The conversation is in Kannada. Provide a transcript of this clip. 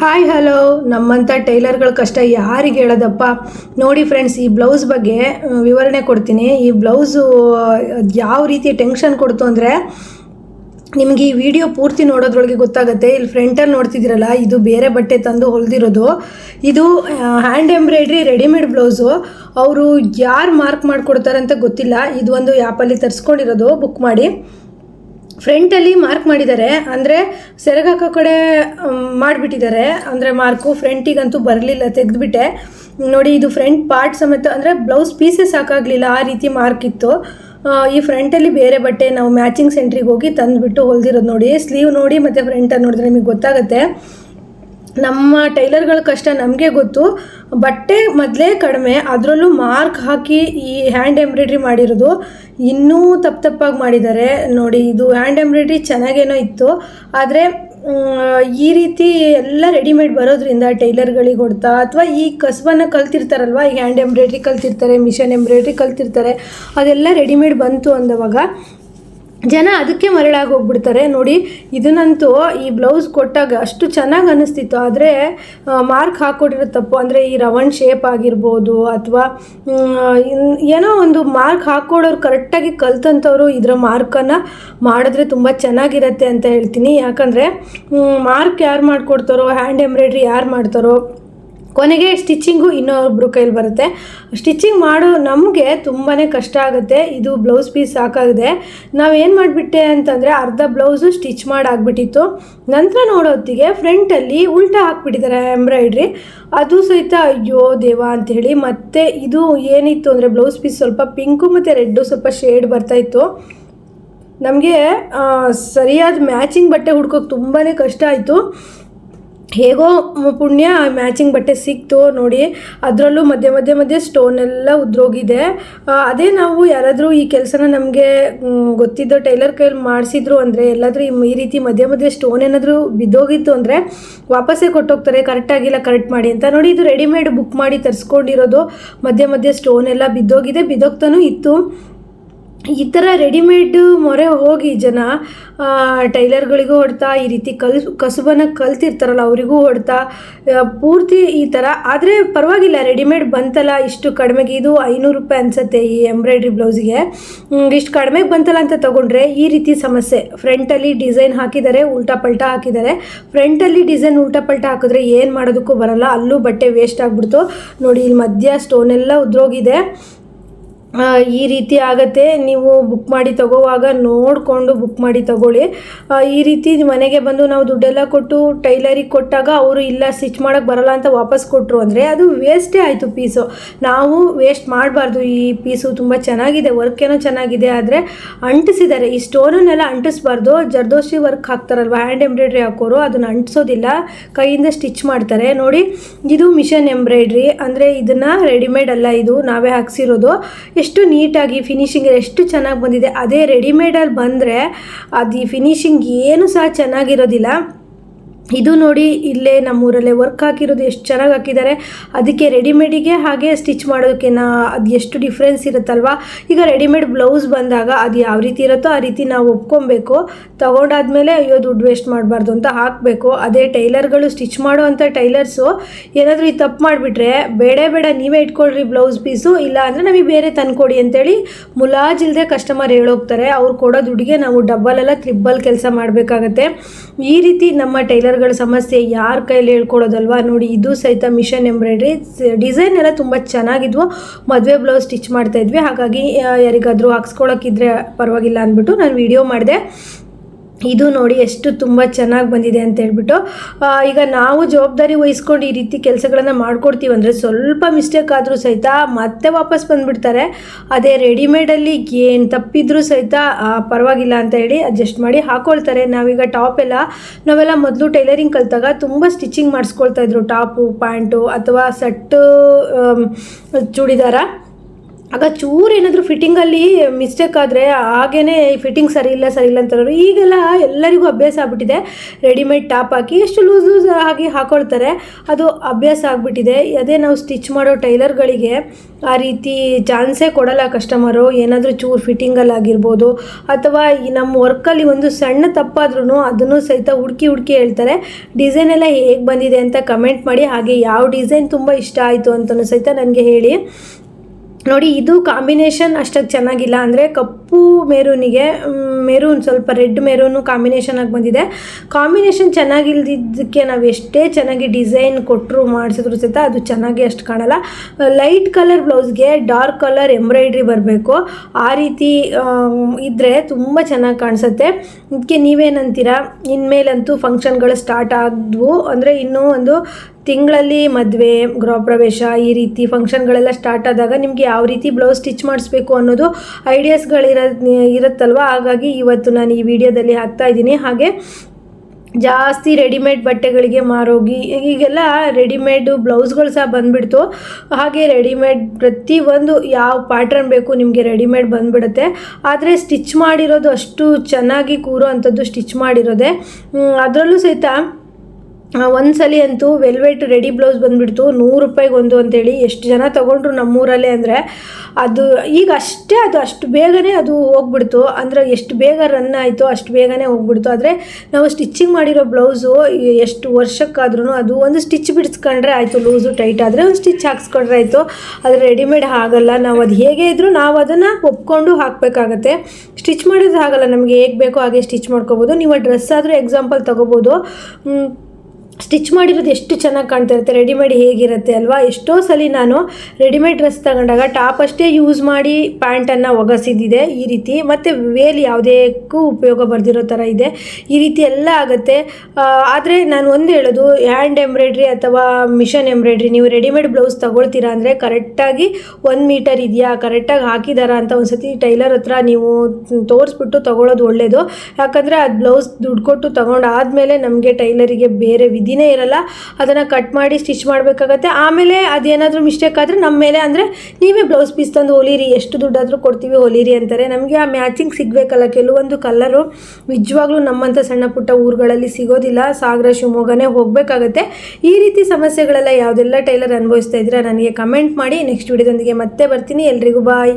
ಹಾಯ್ ಹಲೋ ನಮ್ಮಂಥ ಟೈಲರ್ಗಳ ಕಷ್ಟ ಯಾರಿಗೆ ಹೇಳೋದಪ್ಪ? ನೋಡಿ ಫ್ರೆಂಡ್ಸ್ ಈ ಬ್ಲೌಸ್ ಬಗ್ಗೆ ವಿವರಣೆ ಕೊಡ್ತೀನಿ. ಈ ಬ್ಲೌಸು ಯಾವ ರೀತಿ ಟೆನ್ಷನ್ ಕೊಡ್ತು ಅಂದರೆ, ನಿಮಗೆ ಈ ವಿಡಿಯೋ ಪೂರ್ತಿ ನೋಡೋದ್ರೊಳಗೆ ಗೊತ್ತಾಗುತ್ತೆ. ಇಲ್ಲಿ ಫ್ರಂಟಲ್ಲಿ ನೋಡ್ತಿದ್ದೀರಲ್ಲ, ಇದು ಬೇರೆ ಬಟ್ಟೆ ತಂದು ಹೊಲಿದಿರೋದು. ಇದು ಹ್ಯಾಂಡ್ ಎಂಬ್ರಾಯ್ಡ್ರಿ ರೆಡಿಮೇಡ್ ಬ್ಲೌಸು ಅವರು ಯಾರು ಮಾರ್ಕ್ ಮಾಡಿಕೊಡ್ತಾರೆ ಅಂತ ಗೊತ್ತಿಲ್ಲ. ಇದು ಒಂದು ಆ್ಯಪಲ್ಲಿ ತರಿಸ್ಕೊಂಡಿರೋದು. ಬುಕ್ ಮಾಡಿ. ಫ್ರಂಟಲ್ಲಿ ಮಾರ್ಕ್ ಮಾಡಿದ್ದಾರೆ. ಅಂದರೆ ಸೆರಗಾಕೋ ಕಡೆ ಮಾಡಿಬಿಟ್ಟಿದ್ದಾರೆ. ಅಂದರೆ ಮಾರ್ಕು ಫ್ರಂಟಿಗಂತೂ ಬರಲಿಲ್ಲ, ತೆಗೆದುಬಿಟ್ಟೆ. ನೋಡಿ, ಇದು ಫ್ರಂಟ್ ಪಾರ್ಟ್ ಸಮೇತ, ಅಂದರೆ ಬ್ಲೌಸ್ ಪೀಸಸ್ ಸಾಕಾಗಲಿಲ್ಲ ಆ ರೀತಿ ಮಾರ್ಕ್ ಇತ್ತು. ಈ ಫ್ರಂಟಲ್ಲಿ ಬೇರೆ ಬಟ್ಟೆ ನಾವು ಮ್ಯಾಚಿಂಗ್ ಸೆಂಟ್ರಿಗೆ ಹೋಗಿ ತಂದುಬಿಟ್ಟು ಹೊಲ್ದಿರೋದು ನೋಡಿ. ಸ್ಲೀವ್ ನೋಡಿ ಮತ್ತು ಫ್ರಂಟಲ್ಲಿ ನೋಡಿದ್ರೆ ನಿಮಗೆ ಗೊತ್ತಾಗುತ್ತೆ. ನಮ್ಮ ಟೈಲರ್ಗಳ ಕಷ್ಟ ನಮಗೆ ಗೊತ್ತು. ಬಟ್ಟೆ ಮೊದಲೇ ಕಡಿಮೆ, ಅದರಲ್ಲೂ ಮಾರ್ಕ್ ಹಾಕಿ ಈ ಹ್ಯಾಂಡ್ ಎಂಬ್ರಾಯ್ಡ್ರಿ ಮಾಡಿರೋದು ಇನ್ನೂ ತಪ್ಪು ತಪ್ಪಾಗಿ ಮಾಡಿದ್ದಾರೆ. ನೋಡಿ, ಇದು ಹ್ಯಾಂಡ್ ಎಂಬ್ರಾಯ್ಡ್ರಿ ಚೆನ್ನಾಗೇನೋ ಇತ್ತು. ಆದರೆ ಈ ರೀತಿ ಎಲ್ಲ ರೆಡಿಮೇಡ್ ಬರೋದ್ರಿಂದ ಟೈಲರ್ಗಳಿಗೆ ಹೊಡ್ತಾ, ಅಥವಾ ಈ ಕಸಬನ್ನು ಕಲ್ತಿರ್ತಾರಲ್ವ, ಈ ಹ್ಯಾಂಡ್ ಎಂಬ್ರಾಯ್ಡ್ರಿ ಕಲ್ತಿರ್ತಾರೆ, ಮಿಷನ್ ಎಂಬ್ರಾಯ್ಡ್ರಿ ಕಲ್ತಿರ್ತಾರೆ, ಅದೆಲ್ಲ ರೆಡಿಮೇಡ್ ಬಂತು ಅಂದವಾಗ ಜನ ಅದಕ್ಕೆ ಮರಳಾಗಿ ಹೋಗ್ಬಿಡ್ತಾರೆ. ನೋಡಿ, ಇದನ್ನಂತೂ ಈ ಬ್ಲೌಸ್ ಕೊಟ್ಟಾಗ ಅಷ್ಟು ಚೆನ್ನಾಗಿ ಅನ್ನಿಸ್ತಿತ್ತು. ಆದರೆ ಮಾರ್ಕ್ ಹಾಕ್ಕೊಟ್ಟಿರೋ ತಪ್ಪು. ಅಂದರೆ ಈ ರವಣ್ ಶೇಪ್ ಆಗಿರ್ಬೋದು ಅಥವಾ ಏನೋ ಒಂದು ಮಾರ್ಕ್ ಹಾಕ್ಕೊಡೋರು ಕರೆಕ್ಟಾಗಿ ಕಲ್ತಂಥವ್ರು ಇದರ ಮಾರ್ಕನ್ನು ಮಾಡಿದ್ರೆ ತುಂಬ ಚೆನ್ನಾಗಿರತ್ತೆ ಅಂತ ಹೇಳ್ತೀನಿ. ಯಾಕಂದರೆ ಮಾರ್ಕ್ ಯಾರು ಮಾಡಿಕೊಡ್ತಾರೋ ಹ್ಯಾಂಡ್ ಎಂಬ್ರಾಯ್ಡ್ರಿ ಯಾರು ಮಾಡ್ತಾರೋ ಕೊನೆಗೆ ಸ್ಟಿಚ್ಚಿಂಗು ಇನ್ನೊಬ್ಬರು ಕೈಲಿ ಬರುತ್ತೆ. ಸ್ಟಿಚ್ಚಿಂಗ್ ಮಾಡೋ ನಮಗೆ ತುಂಬಾ ಕಷ್ಟ ಆಗುತ್ತೆ. ಇದು ಬ್ಲೌಸ್ ಪೀಸ್ ಸಾಕಾಗಿದೆ. ನಾವೇನು ಮಾಡಿಬಿಟ್ಟೆ ಅಂತಂದರೆ ಅರ್ಧ ಬ್ಲೌಸು ಸ್ಟಿಚ್ ಮಾಡಾಕ್ಬಿಟ್ಟಿತ್ತು ನಂತರ ನೋಡೋತ್ತಿಗೆ ಫ್ರಂಟಲ್ಲಿ ಉಲ್ಟಾ ಹಾಕ್ಬಿಟ್ಟಿದ್ದಾರೆ ಎಂಬ್ರಾಯ್ಡ್ರಿ. ಅದು ಸಹಿತ ಅಯ್ಯೋ ದೇವ ಅಂಥೇಳಿ ಮತ್ತು ಇದು ಏನಿತ್ತು ಅಂದರೆ ಬ್ಲೌಸ್ ಪೀಸ್ ಸ್ವಲ್ಪ ಪಿಂಕು ಮತ್ತು ರೆಡ್ಡು ಸ್ವಲ್ಪ ಶೇಡ್ ಬರ್ತಾಯಿತ್ತು ನಮಗೆ ಸರಿಯಾದ ಮ್ಯಾಚಿಂಗ್ ಬಟ್ಟೆ ಹುಡ್ಕೋಕೆ ತುಂಬಾ ಕಷ್ಟ ಆಯಿತು. ಹೇಗೋ ಪುಣ್ಯ ಮ್ಯಾಚಿಂಗ್ ಬಟ್ಟೆ ಸಿಕ್ತು ನೋಡಿ, ಅದರಲ್ಲೂ ಮಧ್ಯೆ ಮಧ್ಯೆ ಮಧ್ಯೆ ಸ್ಟೋನ್ ಎಲ್ಲ ಉದ್ರೋಗಿದೆ. ಅದೇ ನಾವು ಯಾರಾದರೂ ಈ ಕೆಲಸನ ನಮಗೆ ಗೊತ್ತಿದ್ದ ಟೈಲರ್ ಕೈಯಲ್ಲಿ ಮಾಡಿಸಿದ್ರು ಅಂದರೆ, ಎಲ್ಲಾದರೂ ಈ ಈ ರೀತಿ ಮಧ್ಯೆ ಮಧ್ಯೆ ಸ್ಟೋನ್ ಏನಾದರೂ ಬಿದ್ದೋಗಿತ್ತು ಅಂದರೆ, ವಾಪಸ್ಸೇ ಕೊಟ್ಟೋಗ್ತಾರೆ ಕರೆಕ್ಟಾಗಿಲ್ಲ ಕರೆಕ್ಟ್ ಮಾಡಿ ಅಂತ ನೋಡಿ, ಇದು ರೆಡಿಮೇಡ್ ಬುಕ್ ಮಾಡಿ ತರಿಸ್ಕೊಂಡಿರೋದು. ಮಧ್ಯೆ ಮಧ್ಯೆ ಸ್ಟೋನ್ ಎಲ್ಲ ಬಿದ್ದೋಗಿದೆ, ಬಿದ್ದೋಗ್ತಾನೂ ಇತ್ತು. ಈ ಥರ ರೆಡಿಮೇಡ್ ಮೊರೆ ಹೋಗಿ ಜನ ಟೈಲರ್ಗಳಿಗೂ ಹೊಡ್ತಾ, ಈ ರೀತಿ ಕಲ್ ಕಸುಬನ್ನು ಕಲ್ತಿರ್ತಾರಲ್ಲ, ಅವರಿಗೂ ಹೊಡ್ತಾ ಪೂರ್ತಿ ಈ ಥರ ಆದರೆ ಪರವಾಗಿಲ್ಲ ರೆಡಿಮೇಡ್ ಬಂತಲ್ಲ, ಇಷ್ಟು ಕಡಿಮೆಗೆ ಇದು ಐನೂರು ರೂಪಾಯಿ ಅನಿಸುತ್ತೆ ಈ ಎಂಬ್ರಾಯ್ಡ್ರಿ ಬ್ಲೌಸಿಗೆ ಇಷ್ಟು ಕಡಿಮೆಗೆ ಬಂತಲ್ಲ ಅಂತ ತೊಗೊಂಡ್ರೆ, ಈ ರೀತಿ ಸಮಸ್ಯೆ. ಫ್ರಂಟಲ್ಲಿ ಡಿಸೈನ್ ಹಾಕಿದ್ದಾರೆ, ಉಲ್ಟಾ ಪಲ್ಟಾ ಹಾಕಿದ್ದಾರೆ. ಫ್ರಂಟಲ್ಲಿ ಡಿಸೈನ್ ಉಲ್ಟಾ ಪಲ್ಟಾ ಹಾಕಿದ್ರೆ ಏನು ಮಾಡೋದಕ್ಕೂ ಬರಲ್ಲ, ಅಲ್ಲೂ ಬಟ್ಟೆ ವೇಸ್ಟ್ ಆಗಿಬಿಡ್ತು. ನೋಡಿ ಇಲ್ಲಿ ಮಧ್ಯ ಸ್ಟೋನೆಲ್ಲ ಉದ್ರೋಗಿದೆ. ಈ ರೀತಿ ಆಗುತ್ತೆ. ನೀವು ಬುಕ್ ಮಾಡಿ ತಗೋವಾಗ ನೋಡಿಕೊಂಡು ಬುಕ್ ಮಾಡಿ ತಗೊಳ್ಳಿ. ಈ ರೀತಿ ಮನೆಗೆ ಬಂದು ನಾವು ದುಡ್ಡೆಲ್ಲ ಕೊಟ್ಟು ಟೈಲರಿಗೆ ಕೊಟ್ಟಾಗ ಅವರು ಇಲ್ಲ ಸ್ಟಿಚ್ ಮಾಡೋಕ್ಕೆ ಬರಲ್ಲ ಅಂತ ವಾಪಸ್ ಕೊಟ್ಟರು ಅಂದರೆ ಅದು ವೇಸ್ಟೇ ಆಯಿತು ಪೀಸು ನಾವು ವೇಸ್ಟ್ ಮಾಡಬಾರ್ದು. ಈ ಪೀಸು ತುಂಬ ಚೆನ್ನಾಗಿದೆ ವರ್ಕ್ ಏನೋ ಚೆನ್ನಾಗಿದೆ ಆದರೆ ಅಂಟಿಸಿದ್ದಾರೆ. ಈ ಸ್ಟೋನನ್ನೆಲ್ಲ ಅಂಟಿಸ್ಬಾರ್ದು. ಜರ್ದೋಸಿ ವರ್ಕ್ ಹಾಕ್ತಾರಲ್ವ ಹ್ಯಾಂಡ್ ಎಂಬ್ರಾಯ್ಡ್ರಿ ಹಾಕೋರು, ಅದನ್ನು ಅಂಟಿಸೋದಿಲ್ಲ. ಕೈಯಿಂದ ಸ್ಟಿಚ್ ಮಾಡ್ತಾರೆ. ನೋಡಿ, ಇದು ಮಿಷನ್ ಎಂಬ್ರಾಯ್ಡ್ರಿ ಅಂದರೆ ಇದನ್ನು ರೆಡಿಮೇಡ್ ಅಲ್ಲ ಇದು. ನಾವೇ ಹಾಕ್ಸಿರೋದು. ಎಷ್ಟು ನೀಟಾಗಿ ಫಿನಿಶಿಂಗ್ ಎಷ್ಟು ಚೆನ್ನಾಗಿ ಬಂದಿದೆ. ಅದೇ ರೆಡಿಮೇಡಲ್ಲಿ ಬಂದರೆ ಅದು ಈ ಫಿನಿಶಿಂಗ್ ಏನು ಸಹ ಚೆನ್ನಾಗಿರೋದಿಲ್ಲ. ಇದು ನೋಡಿ ಇಲ್ಲೇ ನಮ್ಮೂರಲ್ಲೇ ವರ್ಕ್ ಹಾಕಿರೋದು ಎಷ್ಟು ಚೆನ್ನಾಗಿ ಹಾಕಿದ್ದಾರೆ. ಅದಕ್ಕೆ ರೆಡಿಮೇಡಿಗೆ ಹಾಗೆ ಸ್ಟಿಚ್ ಮಾಡೋದಕ್ಕೆ ನಾ ಅದು ಎಷ್ಟು ಡಿಫ್ರೆನ್ಸ್ ಇರುತ್ತಲ್ವಾ? ಈಗ ರೆಡಿಮೇಡ್ ಬ್ಲೌಸ್ ಬಂದಾಗ ಅದು ಯಾವ ರೀತಿ ಇರುತ್ತೋ ಆ ರೀತಿ ನಾವು ಒಪ್ಕೊಬೇಕು. ತಗೊಂಡಾದ್ಮೇಲೆ ಅಯ್ಯೋ ದುಡ್ಡು ವೇಸ್ಟ್ ಮಾಡಬಾರ್ದು ಅಂತ ಹಾಕಬೇಕು. ಅದೇ ಟೈಲರ್ಗಳು ಸ್ಟಿಚ್ ಮಾಡುವಂಥ ಟೈಲರ್ಸು ಏನಾದರೂ ಈ ತಪ್ಪು ಮಾಡಿಬಿಟ್ರೆ ಬೇಡ ಬೇಡ ನೀವೇ ಇಟ್ಕೊಳ್ರಿ ಬ್ಲೌಸ್ ಪೀಸು, ಇಲ್ಲ ಅಂದರೆ ನಮಗೆ ಬೇರೆ ತಂದುಕೊಡಿ ಅಂತೇಳಿ ಮುಲಾಜಿಲ್ದೆ ಕಸ್ಟಮರ್ ಹೇಳೋಗ್ತಾರೆ. ಅವ್ರು ಕೊಡೋ ದುಡ್ಡಿಗೆ ನಾವು ಡಬ್ಬಲ್ ಎಲ್ಲ ತ್ರಿಬ್ಬಲ್ ಕೆಲಸ ಮಾಡಬೇಕಾಗತ್ತೆ. ಈ ರೀತಿ ನಮ್ಮ ಟೈಲರ್ಗಳ ಸಮಸ್ಯೆ ಯಾರ ಕೈಲಿ ಹೇಳ್ಕೊಡೋದಲ್ವಾ? ನೋಡಿ, ಇದು ಸಹಿತ ಮಿಷನ್ ಎಂಬ್ರಾಯ್ಡ್ರಿ. ಡಿಸೈನ್ ಎಲ್ಲ ತುಂಬ ಚೆನ್ನಾಗಿದ್ವು. ಮದುವೆ ಬ್ಲೌಸ್ ಸ್ಟಿಚ್ ಮಾಡ್ತಾ ಇದ್ವಿ. ಹಾಗಾಗಿ ಯಾರಿಗಾದರೂ ಯಾರಿಗಾದ್ರೂ ಹಾಕ್ಸ್ಕೊಳಕ್ಕಿದ್ರೆ ಪರವಾಗಿಲ್ಲ ಅಂದ್ಬಿಟ್ಟು ನಾನು ವಿಡಿಯೋ ಮಾಡಿದೆ. ಇದು ನೋಡಿ ಎಷ್ಟು ತುಂಬ ಚೆನ್ನಾಗಿ ಬಂದಿದೆ ಅಂತ ಹೇಳ್ಬಿಟ್ಟು ಈಗ ನಾವು ಜವಾಬ್ದಾರಿ ವಹಿಸ್ಕೊಂಡು ಈ ರೀತಿ ಕೆಲಸಗಳನ್ನು ಮಾಡ್ಕೊಡ್ತೀವಿ ಅಂದರೆ ಸ್ವಲ್ಪ ಮಿಸ್ಟೇಕ್ ಆದರೂ ಸಹಿತ ಮತ್ತೆ ವಾಪಸ್ ಬಂದುಬಿಡ್ತಾರೆ. ಅದೇ ರೆಡಿಮೇಡಲ್ಲಿ ಏನು ತಪ್ಪಿದ್ರೂ ಸಹಿತ ಪರವಾಗಿಲ್ಲ ಅಂತ ಹೇಳಿ ಅಡ್ಜಸ್ಟ್ ಮಾಡಿ ಹಾಕೊಳ್ತಾರೆ. ನಾವೀಗ ಟಾಪ್ ಎಲ್ಲ, ನಾವೆಲ್ಲ ಮೊದಲು ಟೈಲರಿಂಗ್ ಕಲಿತಾಗ ತುಂಬ ಸ್ಟಿಚಿಂಗ್ ಮಾಡಿಸ್ಕೊಳ್ತಾ ಇದ್ರು. ಟಾಪು, ಪ್ಯಾಂಟು ಅಥವಾ ಸಟ್ಟು ಚೂಡಿದಾರ. ಆಗ ಚೂರು ಏನಾದರೂ ಫಿಟ್ಟಿಂಗಲ್ಲಿ ಮಿಸ್ಟೇಕ್ ಆದರೆ ಹಾಗೇ ಫಿಟ್ಟಿಂಗ್ ಸರಿ ಇಲ್ಲ ಸರಿ ಇಲ್ಲ ಅಂತಾರೆ ಈಗೆಲ್ಲ ಎಲ್ಲರಿಗೂ ಅಭ್ಯಾಸ ಆಗ್ಬಿಟ್ಟಿದೆ. ರೆಡಿಮೇಡ್ ಟಾಪ್ ಹಾಕಿ ಎಷ್ಟು ಲೂಸ್ ಲೂಸ್ ಆಗಿ ಹಾಕೊಳ್ತಾರೆ. ಅದು ಅಭ್ಯಾಸ ಆಗಿಬಿಟ್ಟಿದೆ. ಅದೇ ನಾವು ಸ್ಟಿಚ್ ಮಾಡೋ ಟೈಲರ್ಗಳಿಗೆ ಆ ರೀತಿ ಚಾನ್ಸೇ ಕೊಡಲ್ಲ ಕಸ್ಟಮರು ಏನಾದರೂ ಚೂರು ಫಿಟ್ಟಿಂಗಲ್ಲಿ ಆಗಿರ್ಬೋದು. ಅಥವಾ ಈ ನಮ್ಮ ವರ್ಕಲ್ಲಿ ಒಂದು ಸಣ್ಣ ತಪ್ಪಾದ್ರೂ ಅದನ್ನು ಸಹಿತ ಹುಡುಕಿ ಹುಡುಕಿ ಹೇಳ್ತಾರೆ. ಡಿಸೈನ್ ಎಲ್ಲ ಹೇಗೆ ಬಂದಿದೆ ಅಂತ ಕಮೆಂಟ್ ಮಾಡಿ. ಹಾಗೆ ಯಾವ ಡಿಸೈನ್ ತುಂಬ ಇಷ್ಟ ಆಯಿತು ಅಂತಲೂ ಸಹಿತ ನನಗೆ ಹೇಳಿ. ನೋಡಿ, ಇದು ಕಾಂಬಿನೇಷನ್ ಅಷ್ಟಕ್ಕೆ ಚೆನ್ನಾಗಿಲ್ಲ ಅಂದರೆ ಕಪ್ಪು ಮೆರೂನಿಗೆ ಮೆರೂನ್ ಸ್ವಲ್ಪ ರೆಡ್ ಮೆರೂನು ಕಾಂಬಿನೇಷನ್ ಆಗಿ ಬಂದಿದೆ. ಕಾಂಬಿನೇಷನ್ ಚೆನ್ನಾಗಿಲ್ದಿದ್ದಕ್ಕೆ ನಾವು ಎಷ್ಟೇ ಚೆನ್ನಾಗಿ ಡಿಸೈನ್ ಕೊಟ್ಟರು ಮಾಡಿಸಿದ್ರು ಸಹಿತ ಅದು ಚೆನ್ನಾಗಿ ಅಷ್ಟು ಕಾಣಲ್ಲ. ಲೈಟ್ ಕಲರ್ ಬ್ಲೌಸ್ಗೆ ಡಾರ್ಕ್ ಕಲರ್ ಎಂಬ್ರಾಯ್ಡ್ರಿ ಬರಬೇಕು. ಆ ರೀತಿ ಇದ್ದರೆ ತುಂಬ ಚೆನ್ನಾಗಿ ಕಾಣಿಸುತ್ತೆ. ಇದಕ್ಕೆ ನೀವೇನಂತೀರಾ? ಇನ್ಮೇಲಂತೂ ಫಂಕ್ಷನ್ಗಳು ಸ್ಟಾರ್ಟ್ ಆದವು ಅಂದರೆ ಇನ್ನೂ ಒಂದು ತಿಂಗಳಲ್ಲಿ ಮದುವೆ ಗೃಹ ಪ್ರವೇಶ ಈ ರೀತಿ ಫಂಕ್ಷನ್ಗಳೆಲ್ಲ ಸ್ಟಾರ್ಟ್ ಆದಾಗ ನಿಮಗೆ ಯಾವ ರೀತಿ ಬ್ಲೌಸ್ ಸ್ಟಿಚ್ ಮಾಡಿಸ್ಬೇಕು ಅನ್ನೋದು ಐಡಿಯಾಸ್ಗಳಿರ ಇರುತ್ತಲ್ವ? ಹಾಗಾಗಿ ಇವತ್ತು ನಾನು ಈ ವಿಡಿಯೋದಲ್ಲಿ ಹಾಕ್ತಾ ಇದ್ದೀನಿ. ಹಾಗೆ ಜಾಸ್ತಿ ರೆಡಿಮೇಡ್ ಬಟ್ಟೆಗಳಿಗೆ ಮಾರೋಗಿ, ಈಗೆಲ್ಲ ರೆಡಿಮೇಡು ಬ್ಲೌಸ್ಗಳು ಸಹ ಬಂದುಬಿಡ್ತು. ಹಾಗೆ ರೆಡಿಮೇಡ್ ಪ್ರತಿಯೊಂದು ಯಾವ ಪ್ಯಾಟ್ರನ್ ಬೇಕು ನಿಮಗೆ ರೆಡಿಮೇಡ್ ಬಂದುಬಿಡುತ್ತೆ. ಆದರೆ ಸ್ಟಿಚ್ ಮಾಡಿರೋದು ಅಷ್ಟು ಚೆನ್ನಾಗಿ ಕೂರೋ ಅಂಥದ್ದು ಸ್ಟಿಚ್ ಮಾಡಿರೋದೆ ಅದರಲ್ಲೂ ಸಹಿತ ಒಂದ್ಸಲಿ ಅಂತೂ ವೆಲ್ವೆಟ್ ರೆಡಿ ಬ್ಲೌಸ್ ಬಂದುಬಿಡ್ತು. ನೂರು ರೂಪಾಯಿಗೆ ಒಂದು ಅಂತೇಳಿ. ಎಷ್ಟು ಜನ ತೊಗೊಂಡ್ರು ನಮ್ಮೂರಲ್ಲೇ ಅಂದರೆ ಅದು ಈಗ ಅಷ್ಟೇ ಅದು ಅಷ್ಟು ಬೇಗನೆ ಅದು ಹೋಗ್ಬಿಡ್ತು. ಅಂದರೆ ಎಷ್ಟು ಬೇಗ ರನ್ ಆಯಿತು ಅಷ್ಟು ಬೇಗನೆ ಹೋಗ್ಬಿಡ್ತು. ಆದರೆ ನಾವು ಸ್ಟಿಚ್ಚಿಂಗ್ ಮಾಡಿರೋ ಬ್ಲೌಸು ಎಷ್ಟು ವರ್ಷಕ್ಕಾದ್ರೂ ಅದು ಒಂದು ಸ್ಟಿಚ್ ಬಿಡಿಸ್ಕೊಂಡ್ರೆ ಆಯಿತು, ಲೂಸು ಟೈಟ್ ಆದರೆ ಒಂದು ಸ್ಟಿಚ್ ಹಾಕ್ಸ್ಕೊಂಡ್ರೆ ಆಯಿತು. ಅದು ರೆಡಿಮೇಡ್ ಆಗಲ್ಲ. ನಾವು ಅದು ಹೇಗೆ ಇದ್ದರೂ ನಾವು ಅದನ್ನು ಒಪ್ಕೊಂಡು ಹಾಕಬೇಕಾಗತ್ತೆ. ಸ್ಟಿಚ್ ಮಾಡಿದ್ರೆ ಆಗಲ್ಲ ನಮಗೆ ಹೇಗೆ ಬೇಕೋ ಹಾಗೆ ಸ್ಟಿಚ್ ಮಾಡ್ಕೋಬೋದು. ನೀವು ಡ್ರೆಸ್ ಆದರೂ ಎಕ್ಸಾಂಪಲ್ ತೊಗೋಬೋದು. ಸ್ಟಿಚ್ ಮಾಡಿರೋದು ಎಷ್ಟು ಚೆನ್ನಾಗಿ ಕಾಣ್ತಾ ಇರುತ್ತೆ ರೆಡಿಮೇಡ್ ಹೇಗಿರುತ್ತೆ ಅಲ್ವಾ? ಎಷ್ಟೋ ಸಲ ನಾನು ರೆಡಿಮೇಡ್ ಡ್ರೆಸ್ ತಗೊಂಡಾಗ ಟಾಪ್ ಅಷ್ಟೇ ಯೂಸ್ ಮಾಡಿ ಪ್ಯಾಂಟನ್ನು ಒಗಸಿದ್ದಿದೆ ಈ ರೀತಿ. ಮತ್ತು ವೇಲ್ ಯಾವುದೇಕ್ಕೂ ಉಪಯೋಗ ಬರೆದಿರೋ ಥರ ಇದೆ. ಈ ರೀತಿ ಎಲ್ಲ ಆಗುತ್ತೆ. ಆದರೆ ನಾನು ಒಂದು ಹೇಳೋದು, ಹ್ಯಾಂಡ್ ಎಂಬ್ರಾಯ್ಡ್ರಿ ಅಥವಾ ಮಿಷನ್ ಎಂಬ್ರಾಯ್ಡ್ರಿ, ನೀವು ರೆಡಿಮೇಡ್ ಬ್ಲೌಸ್ ತಗೊಳ್ತೀರಾ ಅಂದರೆ ಕರೆಕ್ಟಾಗಿ ಒಂದು ಮೀಟರ್ ಇದೆಯಾ, ಕರೆಕ್ಟಾಗಿ ಹಾಕಿದಾರ ಅಂತ ಒಂದು ಸತಿ ಟೈಲರ್ ಹತ್ರ ನೀವು ತೋರಿಸ್ಬಿಟ್ಟು ತಗೊಳ್ಳೋದು ಒಳ್ಳೆಯದು ಯಾಕಂದರೆ ಅದು ಬ್ಲೌಸ್ ದುಡ್ಡು ಕೊಟ್ಟು ತೊಗೊಂಡಾದಮೇಲೆ ನಮಗೆ ಟೈಲರಿಗೆ ಬೇರೆ ವಿಧಿ ವಿಧಿನೇ ಇರಲ್ಲ, ಅದನ್ನು ಕಟ್ ಮಾಡಿ ಸ್ಟಿಚ್ ಮಾಡಬೇಕಾಗತ್ತೆ. ಆಮೇಲೆ ಅದೇನಾದರೂ ಮಿಸ್ಟೇಕ್ ಆದರೆ ನಮ್ಮ ಮೇಲೆ ಅಂದರೆ ನೀವೇ ಬ್ಲೌಸ್ ಪೀಸ್ ತಂದು ಹೊಲೀರಿ, ಎಷ್ಟು ದುಡ್ಡಾದರೂ ಕೊಡ್ತೀವಿ ಹೊಲೀರಿ ಅಂತಾರೆ. ನಮಗೆ ಆ ಮ್ಯಾಚಿಂಗ್ ಸಿಗಬೇಕಲ್ಲ ಕೆಲವೊಂದು ಕಲ್ಲರು ನಿಜವಾಗ್ಲೂ ನಮ್ಮಂಥ ಸಣ್ಣ ಪುಟ್ಟ ಊರುಗಳಲ್ಲಿ ಸಿಗೋದಿಲ್ಲ, ಸಾಗರ, ಶಿವಮೊಗ್ಗನೇ ಹೋಗಬೇಕಾಗತ್ತೆ. ಈ ರೀತಿ ಸಮಸ್ಯೆಗಳೆಲ್ಲ ಯಾವುದೆಲ್ಲ ಟೈಲರ್ ಅನುಭವಿಸ್ತಾ ಇದ್ದೀರಾ ನನಗೆ ಕಮೆಂಟ್ ಮಾಡಿ ನೆಕ್ಸ್ಟ್ ವಿಡಿಯೋದೊಂದಿಗೆ ಮತ್ತೆ ಬರ್ತೀನಿ. ಎಲ್ರಿಗೂ ಬಾಯ್